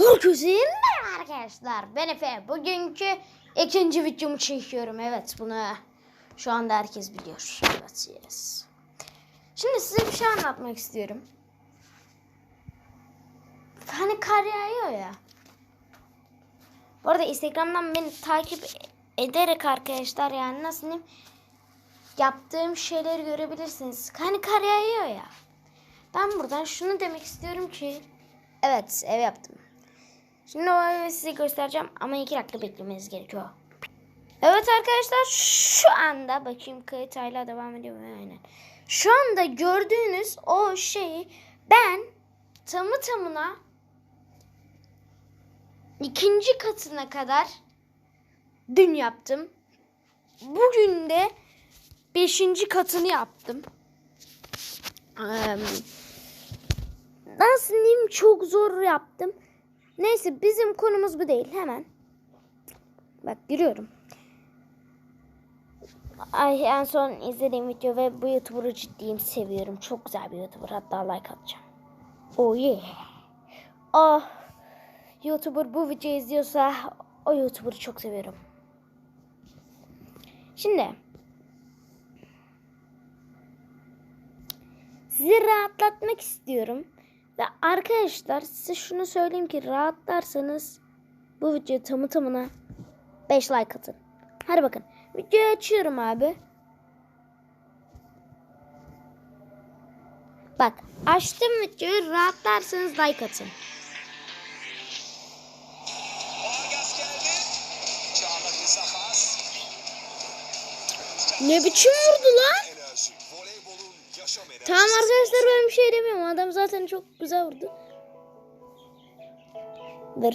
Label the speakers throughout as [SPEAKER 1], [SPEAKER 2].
[SPEAKER 1] Herkese merhaba arkadaşlar. Ben Efe. Bugünkü ikinci videomu çekiyorum. Evet bunu şu anda herkes biliyor. Evet yes. Şimdi size bir şey anlatmak istiyorum. Hani kar yağıyor ya. Bu arada Instagram'dan beni takip ederek arkadaşlar yani nasıl diyeyim yaptığım şeyleri görebilirsiniz. Hani kar yağıyor ya. Ben buradan şunu demek istiyorum ki evet ev yaptım. Şimdi o size göstereceğim ama iki dakika beklemeniz gerekiyor. Evet arkadaşlar şu anda bakayım kayıt hala devam ediyor mu? Aynen. Şu anda gördüğünüz o şeyi ben tamı tamına ikinci katına kadar dün yaptım. Bugün de beşinci katını yaptım. Nasıl diyeyim çok zor yaptım. Neyse bizim konumuz bu değil. Hemen. Bak giriyorum. Ay en son izlediğim video ve bu YouTuber'ı ciddiyim seviyorum. Çok güzel bir YouTuber. Hatta like atacağım. Oh yeah. Ah. YouTuber bu videoyu izliyorsa o YouTuber'ı çok seviyorum. Şimdi sizi rahatlatmak istiyorum. Ve arkadaşlar size şunu söyleyeyim ki rahatlarsanız bu videoya tamı tamına 5 like atın. Hadi bakın. Videoyu açıyorum abi. Bak açtım videoyu rahatlarsanız like atın. Ne biçim vurdu lan? Tamam arkadaşlar ben bir şey demiyorum. Adam zaten çok güzel vurdu. Dur.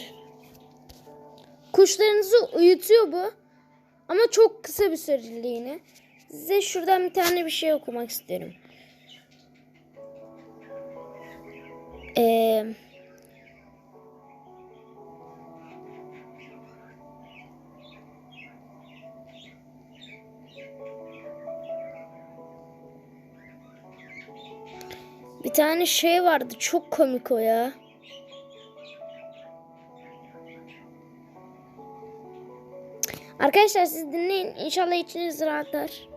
[SPEAKER 1] Kuşlarınızı uyutuyor bu. Ama çok kısa bir süreliğine. Size şuradan bir tane bir şey okumak isterim. Eee... Bir tane şey vardı. Çok komik o ya. Arkadaşlar siz dinleyin. İnşallah içiniz rahatlar.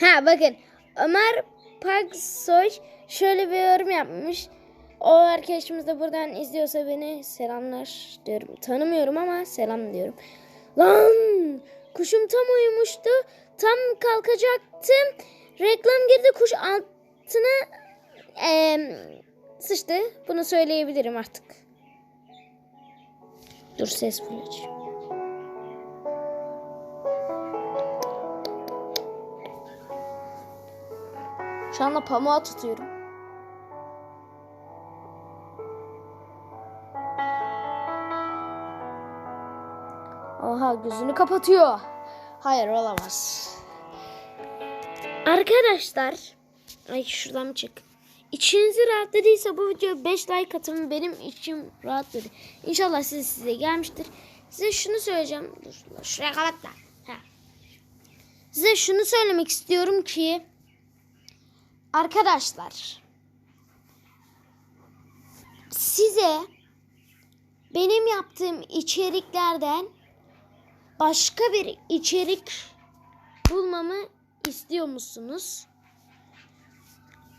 [SPEAKER 1] Ha bakın. Ömer Paksoy şöyle bir yorum yapmış. O arkadaşımız da buradan izliyorsa beni selamlar diyorum. Tanımıyorum ama selam diyorum. Lan kuşum tam uyumuştu. Tam kalkacaktım. Reklam girdi kuş altına eee, sıçtı. Bunu söyleyebilirim artık. Dur ses full açayım. Şu anda pamuğa tutuyorum. Oha gözünü kapatıyor. Hayır olamaz. Arkadaşlar. Ay şuradan mı çık? İçinizi rahatladıysa bu videoya 5 like atın. Benim içim rahatladı. İnşallah size size gelmiştir. Size şunu söyleyeceğim. Dur şuraya kapat. Size şunu söylemek istiyorum ki Arkadaşlar size benim yaptığım içeriklerden başka bir içerik bulmamı istiyor musunuz?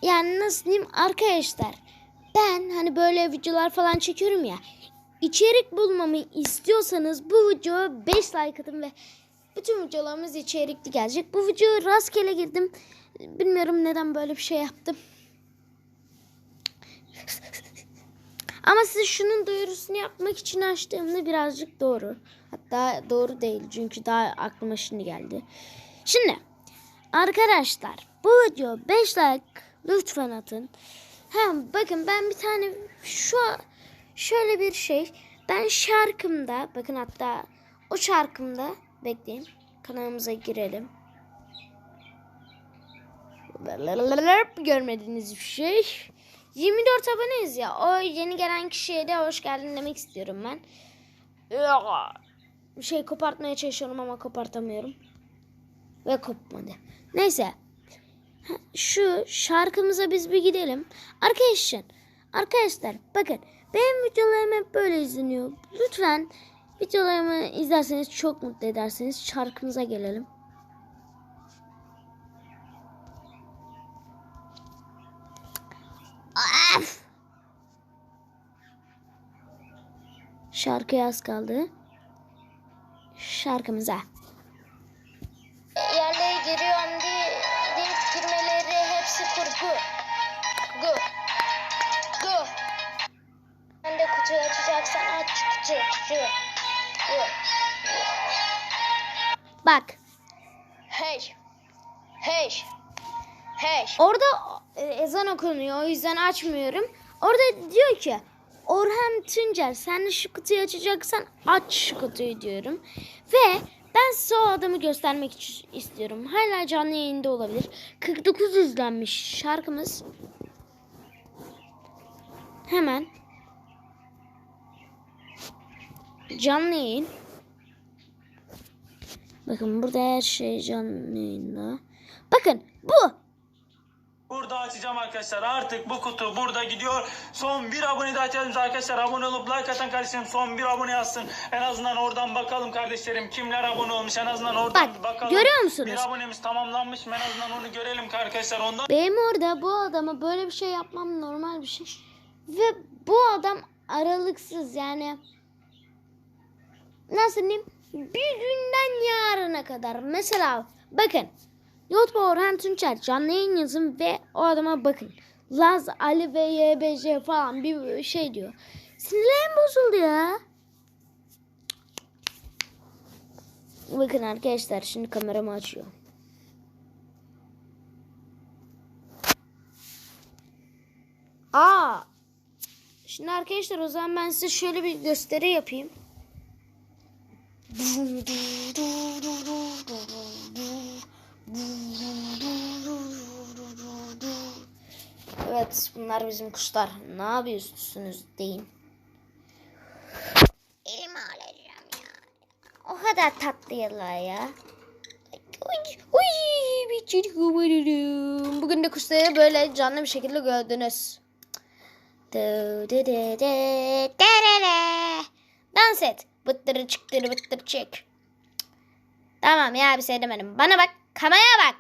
[SPEAKER 1] Yani nasıl diyeyim arkadaşlar ben hani böyle videolar falan çekiyorum ya içerik bulmamı istiyorsanız bu videoya 5 like atın ve bütün videolarımız içerikli gelecek. Bu videoya rastgele girdim. Bilmiyorum neden böyle bir şey yaptım. Ama size şunun duyurusunu yapmak için açtığımda birazcık doğru. Hatta doğru değil çünkü daha aklıma şimdi geldi. Şimdi arkadaşlar bu video 5 like lütfen atın. Hem bakın ben bir tane şu şöyle bir şey ben şarkımda bakın hatta o şarkımda bekleyin kanalımıza girelim. Görmediğiniz bir şey. 24 aboneyiz ya. O yeni gelen kişiye de hoş geldin demek istiyorum ben. Bir şey kopartmaya çalışıyorum ama kopartamıyorum. Ve kopmadı. Neyse. Şu şarkımıza biz bir gidelim. Arkadaşlar. Arkadaşlar bakın. Benim videolarım hep böyle izleniyor. Lütfen videolarımı izlerseniz çok mutlu ederseniz şarkımıza gelelim. Of! Şarkıya az kaldı. Şarkımıza. Yerlere giriyorum hepsi kurgu. Gu. Gu. Sen de kutuyu açacaksan aç kutuyu. Şu. Gu. Bak. Hey. Hey. Hey. Orada e, ezan okunuyor. O yüzden açmıyorum. Orada diyor ki Orhan Tuncer sen de şu kutuyu açacaksan aç şu kutuyu diyorum. Ve ben size o adamı göstermek istiyorum. Hala canlı yayında olabilir. 49 izlenmiş şarkımız. Hemen canlı yayın. Bakın burada her şey canlı yayında. Bakın bu.
[SPEAKER 2] Burada açacağım arkadaşlar. Artık bu kutu burada gidiyor. Son bir abone daha ihtiyacımız arkadaşlar. Abone olup like atan kardeşlerim son bir abone yazsın. En azından oradan bakalım kardeşlerim. Kimler abone olmuş en azından oradan
[SPEAKER 1] Bak,
[SPEAKER 2] bakalım.
[SPEAKER 1] görüyor musunuz?
[SPEAKER 2] Bir abonemiz tamamlanmış mı? En azından onu görelim arkadaşlar. Ondan
[SPEAKER 1] Benim orada bu adama böyle bir şey yapmam normal bir şey. Ve bu adam aralıksız yani nasıl diyeyim bir günden yarına kadar mesela bakın YouTube Orhan Tunçer canlı yayın yazın ve o adama bakın. Laz, Ali ve YBC falan bir şey diyor. Sinirlerim bozuldu ya. Bakın arkadaşlar şimdi kameramı açıyor. Aa. Şimdi arkadaşlar o zaman ben size şöyle bir gösteri yapayım. Evet bunlar bizim kuşlar. Ne yapıyorsunuz deyin. Elimi alacağım ya. O kadar tatlılar ya. Uy, bir umarım. Bugün de kuşları böyle canlı bir şekilde gördünüz. Dans et. Bıttırı çıktırı bıttır çık. Tamam ya bir şey demedim. Bana bak. Kameraya bak.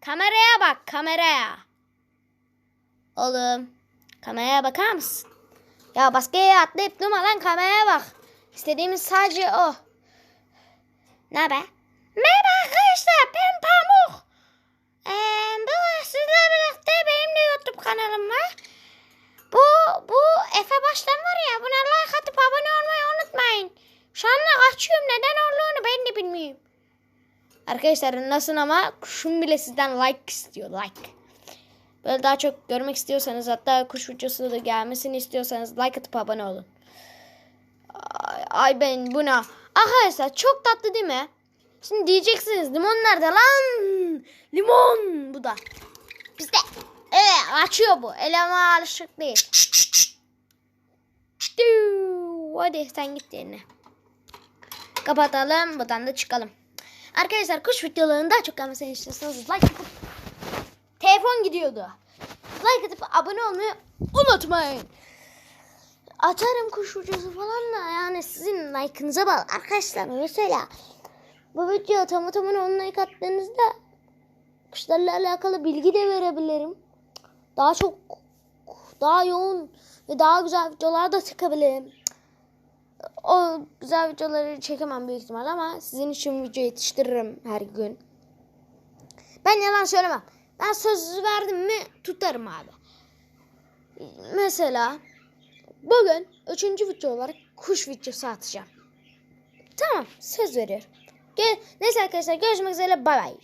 [SPEAKER 1] Kameraya bak. Kameraya. Oğlum. Kameraya bakar mısın? Ya baskıya atlayıp durma lan kameraya bak. İstediğimiz sadece o. Ne haber? Merhaba arkadaşlar ben Pamuk. Ee, bu sizlerle birlikte benim de YouTube kanalım var. Bu bu Efe Baştan var ya buna like atıp abone olmayı unutmayın. Şu anda kaçıyorum neden olduğunu ben de bilmiyorum. Arkadaşlar nasıl ama kuşum bile sizden like istiyor like. Böyle daha çok görmek istiyorsanız hatta kuş videosu da gelmesini istiyorsanız like atıp abone olun. Ay, ay ben buna. Arkadaşlar çok tatlı değil mi? Şimdi diyeceksiniz limon nerede lan? Limon bu da. Bizde. Evet açıyor bu. Eleme alışık değil. Hadi sen git yerine. Kapatalım. Buradan da çıkalım. Arkadaşlar kuş videolarını daha çok gelmesini istiyorsanız like atıp telefon gidiyordu. Like atıp abone olmayı unutmayın. Atarım kuş videosu falan da yani sizin like'ınıza bağlı. Arkadaşlar mesela bu video tamı tamına 10 like attığınızda kuşlarla alakalı bilgi de verebilirim. Daha çok daha yoğun ve daha güzel videolar da çekebilirim. O güzel videoları çekemem büyük ihtimal ama sizin için video yetiştiririm her gün. Ben yalan söylemem. Ben söz verdim mi tutarım abi. Mesela bugün üçüncü video olarak kuş videosu atacağım. Tamam söz veriyorum. Ge- Neyse arkadaşlar görüşmek üzere bay bay.